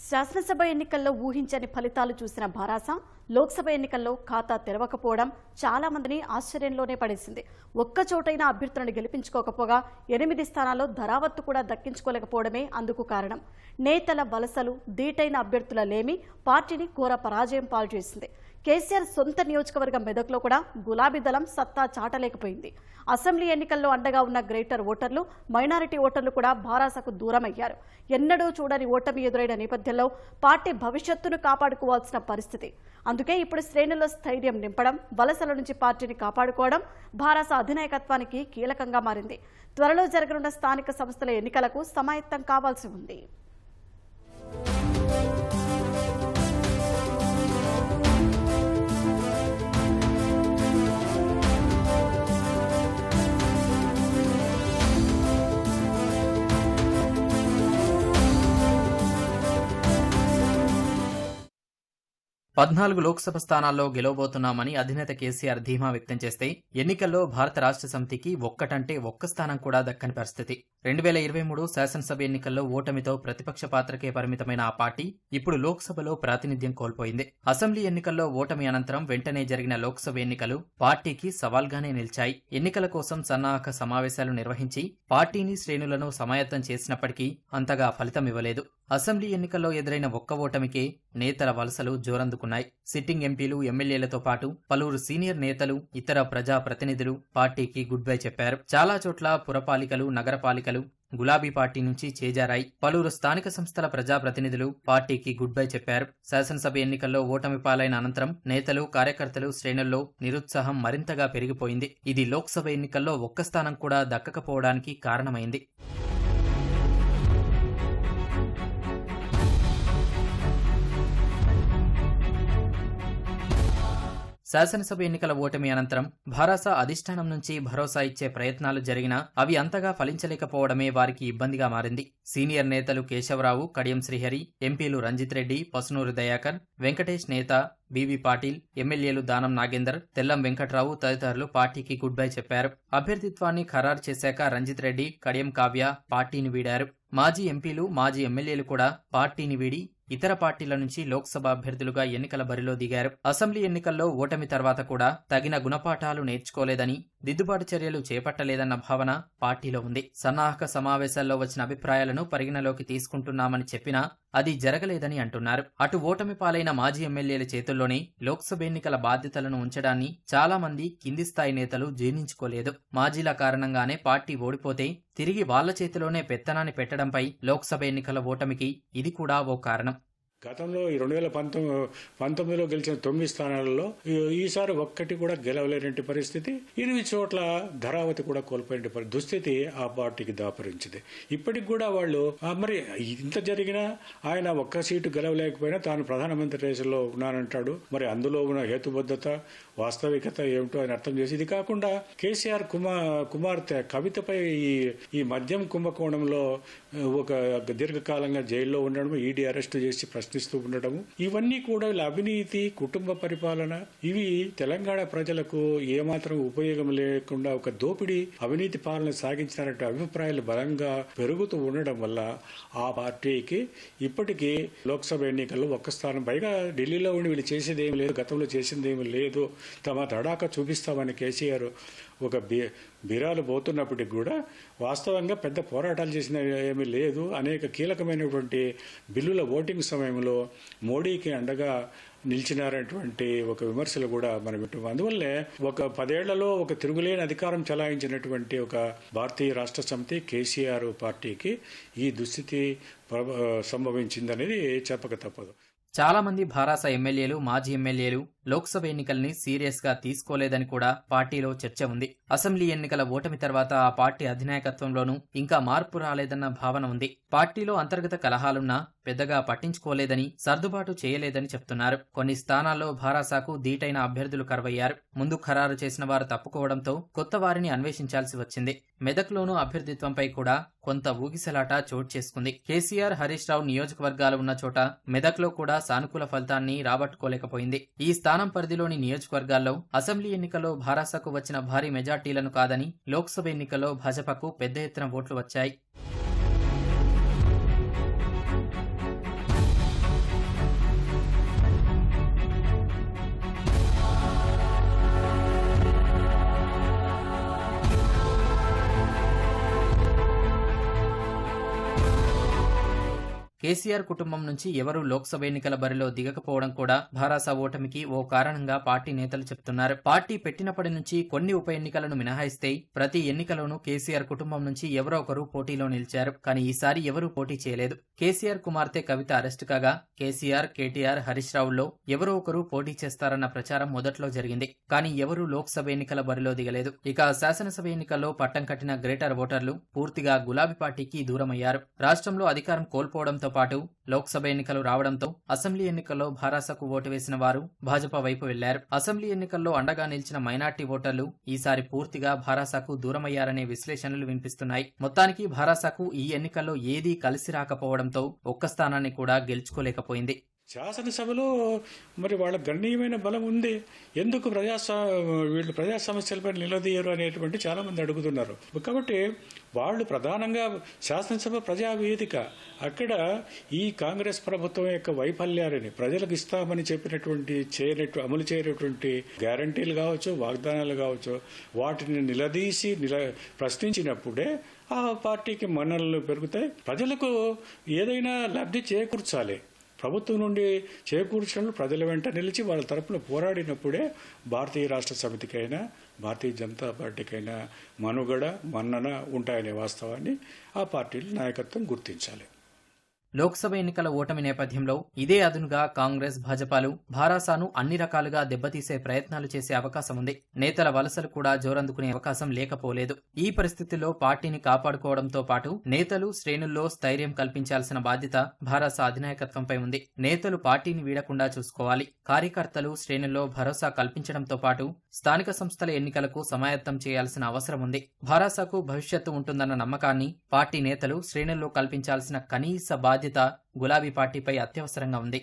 శాసనసభ ఎన్నికల్లో ఊహించని ఫలితాలు చూసిన భారాస లోక్సభ ఎన్నికల్లో ఖాతా తెరవకపోవడం చాలా మందిని ఆశ్చర్యంలోనే పడేసింది. ఒక్క చోటైన అభ్యర్థులను గెలిపించుకోకపోగా ఎనిమిది స్థానాల్లో ధరావత్తు కూడా దక్కించుకోలేకపోవడమే అందుకు కారణం. నేతల వలసలు దీటైన అభ్యర్థుల లేమి పార్టీని ఘోర పరాజయం పాల్చేసింది. కేసీఆర్ సొంత నియోజకవర్గం మెదక్లో కూడా గులాబీ దళం సత్తా చాటలేకపోయింది. అసెంబ్లీ ఎన్నికల్లో అండగా ఉన్న గ్రేటర్ ఓటర్లు మైనారిటీ ఓటర్లు కూడా భారాసకు దూరమయ్యారు. ఎన్నడూ చూడని ఓటమి ఎదురైన నేపథ్యంలో పార్టీ భవిష్యత్తును కాపాడుకోవాల్సిన పరిస్థితి. అందుకే ఇప్పుడు శ్రేణుల్లో స్థైర్యం నింపడం వలసల నుంచి పార్టీని కాపాడుకోవడం భారాస అధినాయకత్వానికి కీలకంగా మారింది. త్వరలో జరగనున్న స్థానిక సంస్థల ఎన్నికలకు సమాయత్తం కావాల్సి ఉంది. పద్నాలుగు లోక్సభ స్థానాల్లో గెలవబోతున్నామని అధినేత కేసీఆర్ ధీమా వ్యక్తం చేస్తే ఎన్నికల్లో భారత రాష్ట్ర సమితికి ఒక్కటంటే ఒక్క స్థానం కూడా దక్కని పరిస్థితి. రెండు వేల ఇరవై మూడు శాసనసభ ఎన్నికల్లో ఓటమితో ప్రతిపక్ష పాత్రకే పరిమితమైన ఆ పార్టీ ఇప్పుడు లోక్సభలో ప్రాతినిధ్యం కోల్పోయింది. అసెంబ్లీ ఎన్నికల్లో ఓటమి అనంతరం వెంటనే జరిగిన లోక్సభ ఎన్నికలు పార్టీకి సవాల్గానే నిలిచాయి. ఎన్నికల కోసం సన్నాహక సమావేశాలు నిర్వహించి పార్టీని శ్రేణులను సమాయత్తం చేసినప్పటికీ అంతగా ఫలితం ఇవ్వలేదు. అసెంబ్లీ ఎన్నికల్లో ఎదురైన ఒక్క ఓటమికే నేతల వలసలు జోరందుకున్నాయి. సిట్టింగ్ ఎంపీలు ఎమ్మెల్యేలతో పాటు పలువురు సీనియర్ నేతలు ఇతర ప్రజా ప్రతినిధులు పార్టీకి గుడ్ బై చెప్పారు. చాలా చోట్ల పురపాలికలు నగరపాలికలు గులాబీ పార్టీ నుంచి చేజారాయి. పలువురు స్థానిక సంస్థల ప్రజాప్రతినిధులు పార్టీకి గుడ్ బై చెప్పారు. శాసనసభ ఎన్నికల్లో ఓటమి పాలైన అనంతరం నేతలు కార్యకర్తలు శ్రేణుల్లో నిరుత్సాహం మరింతగా పెరిగిపోయింది. ఇది లోక్సభ ఎన్నికల్లో ఒక్క స్థానం కూడా దక్కకపోవడానికి కారణమైంది. శాసనసభ ఎన్నికల ఓటమి అనంతరం భారాస అధిష్టానం నుంచి భరోసా ఇచ్చే ప్రయత్నాలు జరిగినా అవి అంతగా ఫలించలేకపోవడమే వారికి ఇబ్బందిగా మారింది. సీనియర్ నేతలు కేశవరావు కడియం శ్రీహరి ఎంపీలు రంజిత్ రెడ్డి పసునూరు దయాకర్ వెంకటేష్ నేత బీవీ పాటిల్ ఎమ్మెల్యేలు దానం నాగేందర్ తెల్లం వెంకట్రావు తదితరులు పార్టీకి గుడ్ బై చెప్పారు. అభ్యర్థిత్వాన్ని ఖరారు చేశాక రంజిత్ రెడ్డి కడియం కావ్య పార్టీని వీడారు. మాజీ ఎంపీలు మాజీ ఎమ్మెల్యేలు కూడా పార్టీని వీడి ఇతర పార్టీల నుంచి లోక్సభ అభ్యర్థులుగా ఎన్నికల బరిలో దిగారు. అసెంబ్లీ ఎన్నికల్లో ఓటమి తర్వాత కూడా తగిన గుణపాఠాలు నేర్చుకోలేదని దిద్దుబాటు చర్యలు చేపట్టలేదన్న భావన పార్టీలో ఉంది. సన్నాహక సమావేశాల్లో వచ్చిన అభిప్రాయాలను పరిగణలోకి తీసుకుంటున్నామని చెప్పినా అది జరగలేదని అంటున్నారు. అటు ఓటమి పాలైన మాజీ ఎమ్మెల్యేల చేతుల్లోనే లోక్సభ ఎన్నికల బాధ్యతలను ఉంచడాన్ని చాలా మంది కింది స్థాయి నేతలు జీర్ణించుకోలేదు. మాజీల కారణంగానే పార్టీ ఓడిపోతే తిరిగి వాళ్ళ చేతిలోనే పెత్తనాన్ని పెట్టడంపై లోక్సభ ఎన్నికల ఓటమికి ఇది కూడా ఓ కారణం. గతంలో ఈ రెండు వేల పంతొమ్మిది పంతొమ్మిదిలో గెలిచిన తొమ్మిది స్థానాలలో ఈసారి ఒక్కటి కూడా గెలవలేనటువంటి పరిస్థితి. ఎనిమిది చోట్ల ధరావతి కూడా కోల్పోయిన దుస్థితి ఆ పార్టీకి దాపరించింది. ఇప్పటికి కూడా వాళ్ళు మరి ఇంత జరిగినా ఆయన ఒక్క సీటు గెలవలేకపోయినా తాను ప్రధానమంత్రి రేసులో ఉన్నానంటాడు. మరి అందులో ఉన్న హేతుబద్ధత వాస్తవికత ఏమిటో ఆయన అర్థం చేసి ఇది కాకుండా కేసీఆర్ కుమార్ కుమార్తె కవితపై ఈ ఈ మద్యం కుంభకోణంలో ఒక దీర్ఘకాలంగా జైల్లో ఉండడం ఈడీ అరెస్ట్ చేసి ప్రశ్న ప్రశ్నిస్తూ ఉండడము. ఇవన్నీ కూడా అవినీతి కుటుంబ పరిపాలన ఇవి తెలంగాణ ప్రజలకు ఏమాత్రం ఉపయోగం లేకుండా ఒక దోపిడీ అవినీతి పాలన సాగించినటువంటి అభిప్రాయాలు బలంగా పెరుగుతూ ఉండడం వల్ల ఆ పార్టీకి ఇప్పటికీ లోక్సభ ఎన్నికల్లో ఒక్క స్థానం. పైగా ఢిల్లీలో ఉండి వీళ్ళు చేసేది ఏమి లేదు గతంలో చేసింది ఏమి లేదు. తమ తడాక చూపిస్తామని కేసీఆర్ ఒక బి బిరాలు పోతున్నప్పటికి కూడా వాస్తవంగా పెద్ద పోరాటాలు చేసిన ఏమీ లేదు. అనేక కీలకమైనటువంటి బిల్లుల ఓటింగ్ సమయంలో మోడీకి అండగా నిలిచినారనేటువంటి ఒక విమర్శలు కూడా మనం అందువల్లే ఒక పదేళ్ళలో ఒక తిరుగులేని అధికారం చలాయించినటువంటి ఒక భారతీయ రాష్ట్ర సమితి కేసీఆర్ పార్టీకి ఈ దుస్థితి సంభవించిందనేది చెప్పక తప్పదు. చాలా మంది భారాస ఎమ్మెల్యేలు మాజీ ఎమ్మెల్యేలు లోక్సభ ఎన్నికల్ని సీరియస్గా తీసుకోలేదని కూడా పార్టీలో చర్చ ఉంది. అసెంబ్లీ ఎన్నికల ఓటమి తర్వాత ఆ పార్టీ అధినాయకత్వంలోనూ ఇంకా మార్పు రాలేదన్న భావన ఉంది. పార్టీలో అంతర్గత కలహాలున్నా పెద్దగా పట్టించుకోలేదని సర్దుబాటు చేయలేదని చెప్తున్నారు. కొన్ని స్థానాల్లో భారాసాకు దీటైన అభ్యర్థులు కరువయ్యారు. ముందు ఖరారు చేసిన వారు తప్పుకోవడంతో కొత్త వారిని అన్వేషించాల్సి వచ్చింది. మెదక్లోనూ అభ్యర్థిత్వంపై కూడా కొంత ఊగిసలాట చోటు చేసుకుంది. కేసీఆర్ హరీష్ రావు నియోజకవర్గాలు ఉన్న చోట మెదక్లో కూడా సానుకూల ఫలితాన్ని రాబట్టుకోలేకపోయింది. ఈ స్థానం పరిధిలోని నియోజకవర్గాల్లో అసెంబ్లీ ఎన్నికల్లో భారాసకు వచ్చిన భారీ మెజార్టీలను కాదని లోక్సభ ఎన్నికల్లో భాజపాకు పెద్ద ఎత్తున ఓట్లు వచ్చాయి. కేసీఆర్ కుటుంబం నుంచి ఎవరూ లోక్సభ ఎన్నికల బరిలో దిగకపోవడం కూడా భారాస ఓటమికి ఓ కారణంగా పార్టీ నేతలు చెప్తున్నారు. పార్టీ పెట్టినప్పటి నుంచి కొన్ని ఉప ఎన్నికలను మినహాయిస్తే ప్రతి ఎన్నికలోనూ కేసీఆర్ కుటుంబం నుంచి ఎవరో ఒకరు పోటీలో నిలిచారు. కానీ ఈసారి ఎవరూ పోటీ చేయలేదు. కేసీఆర్ కుమార్తె కవిత అరెస్టు కాగా కేసీఆర్ కేటీఆర్ హరీష్ రావుల్లో ఎవరో ఒకరు పోటీ చేస్తారన్న ప్రచారం మొదట్లో జరిగింది. కానీ ఎవరూ లోక్సభ ఎన్నికల బరిలో దిగలేదు. ఇక శాసనసభ ఎన్నికల్లో పట్టం కట్టిన గ్రేటర్ ఓటర్లు పూర్తిగా గులాబీ పార్టీకి దూరమయ్యారు. రాష్ట్రంలో అధికారం కోల్పోవడంతో పాటు లోక్సభ ఎన్నికలు రావడంతో అసెంబ్లీ ఎన్నికల్లో భారాసకు ఓటు వేసిన వారు భాజపా వైపు వెళ్ళారు. అసెంబ్లీ ఎన్నికల్లో అండగా నిలిచిన మైనార్టీ ఓటర్లు ఈసారి పూర్తిగా భారాసకు దూరమయ్యారనే విశ్లేషణలు వినిపిస్తున్నాయి. మొత్తానికి భారాసకు ఈ ఎన్నికల్లో ఏదీ కలిసి రాకపోవడంతో ఒక్క స్థానాన్ని కూడా గెలుచుకోలేకపోయింది. శాసనసభలో మరి వాళ్ళ గణనీయమైన బలం ఉంది. ఎందుకు ప్రజా వీళ్ళు ప్రజా సమస్యలపై నిలదీయరు అనేటువంటి చాలా మంది అడుగుతున్నారు. కాబట్టి వాళ్ళు ప్రధానంగా శాసనసభ ప్రజావేదిక అక్కడ ఈ కాంగ్రెస్ ప్రభుత్వం యొక్క వైఫల్యాలని ప్రజలకు ఇస్తామని చెప్పినటువంటి చేయనట్టు అమలు చేయనటువంటి గ్యారంటీలు కావచ్చు వాగ్దానాలు కావచ్చు వాటిని నిలదీసి నిల ప్రశ్నించినప్పుడే ఆ పార్టీకి మన్ననలు పెరుగుతాయి. ప్రజలకు ఏదైనా లబ్ధి చేకూర్చాలి. ప్రభుత్వం నుండి చేకూర్చడంలో ప్రజల వెంట నిలిచి వాళ్ళ తరపున పోరాడినప్పుడే భారతీయ రాష్ట్ర సమితికైనా భారతీయ జనతా పార్టీకైనా మనుగడ మన్నన ఉంటాయనే వాస్తవాన్ని ఆ పార్టీల నాయకత్వం గుర్తించాలి. లోక్సభ ఎన్నికల ఓటమి నేపథ్యంలో ఇదే అదునుగా కాంగ్రెస్ భాజపాలు భారాసాను అన్ని రకాలుగా దెబ్బతీసే ప్రయత్నాలు చేసే అవకాశం ఉంది. నేతల వలసలు కూడా జోరందుకునే అవకాశం లేకపోలేదు. ఈ పరిస్థితుల్లో పార్టీని కాపాడుకోవడంతో పాటు నేతలు శ్రేణుల్లో స్థైర్యం కల్పించాల్సిన బాధ్యత భారాసా అధినాయకత్వంపై ఉంది. నేతలు పార్టీని వీడకుండా చూసుకోవాలి. కార్యకర్తలు శ్రేణుల్లో భరోసా కల్పించడంతో పాటు స్థానిక సంస్థల ఎన్నికలకు సమాయత్తం చేయాల్సిన అవసరం ఉంది. భారాసాకు భవిష్యత్తు ఉంటుందన్న నమ్మకాన్ని పార్టీ నేతలు శ్రేణుల్లో కల్పించాల్సిన కనీస బాధ్యత గులాబీ పార్టీపై అత్యవసరంగా ఉంది.